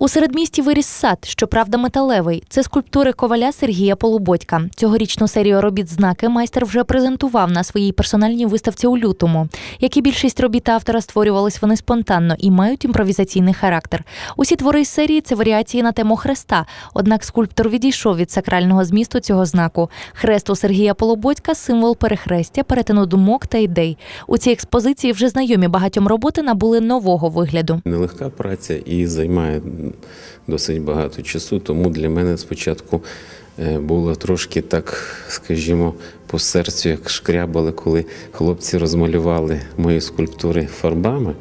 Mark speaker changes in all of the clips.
Speaker 1: У середмісті виріс сад, щоправда, металевий. Це скульптури коваля Сергія Полуботька. Цьогорічну серію робіт знаки майстер вже презентував на своїй персональній виставці у лютому. Як і більшість робіт автора створювались вони спонтанно і мають імпровізаційний характер. Усі твори із серії це варіації на тему хреста. Однак скульптор відійшов від сакрального змісту цього знаку. Хрест у Сергія Полуботька символ перехрестя, перетину думок та ідей. У цій експозиції вже знайомі багатьом роботи набули нового вигляду.
Speaker 2: Нелегка праця і займає досить багато часу, тому для мене спочатку е, було трошки так, скажімо, по серцю, як шкрябали, коли хлопці розмалювали мої скульптури фарбами.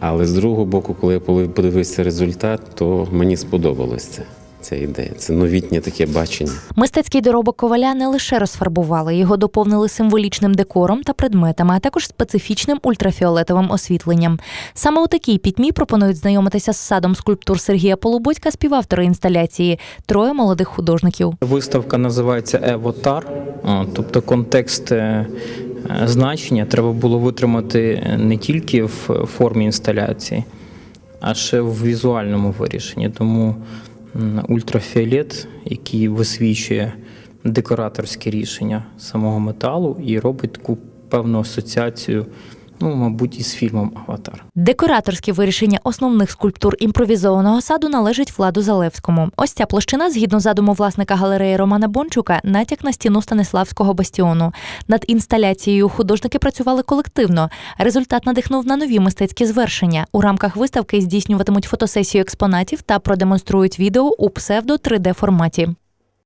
Speaker 2: Але з другого боку, коли я подивився результат, то мені сподобалось це. Ця ідея, це новітнє таке бачення.
Speaker 1: Мистецький доробок коваля не лише розфарбували, його доповнили символічним декором та предметами, а також специфічним ультрафіолетовим освітленням. Саме у такій пітьмі пропонують знайомитися з садом скульптур Сергія Полуботька, співавтори інсталяції, троє молодих художників.
Speaker 3: Виставка називається Евотар, тобто контекст е, е, значення треба було витримати не тільки в формі інсталяції, а ще в візуальному вирішенні. Тому ультрафіолет, який висвічує декораторське рішення самого металу і робить таку певну асоціацію, ну, мабуть, із фільмом Аватар.
Speaker 1: Декораторське вирішення основних скульптур імпровізованого саду належить Владу Залевському. Ось ця площина, згідно задуму власника галереї Романа Бончука, натяк на стіну Станиславського бастіону. Над інсталяцією художники працювали колективно. Результат надихнув на нові мистецькі звершення. У рамках виставки здійснюватимуть фотосесію експонатів та продемонструють відео у псевдо 3D форматі.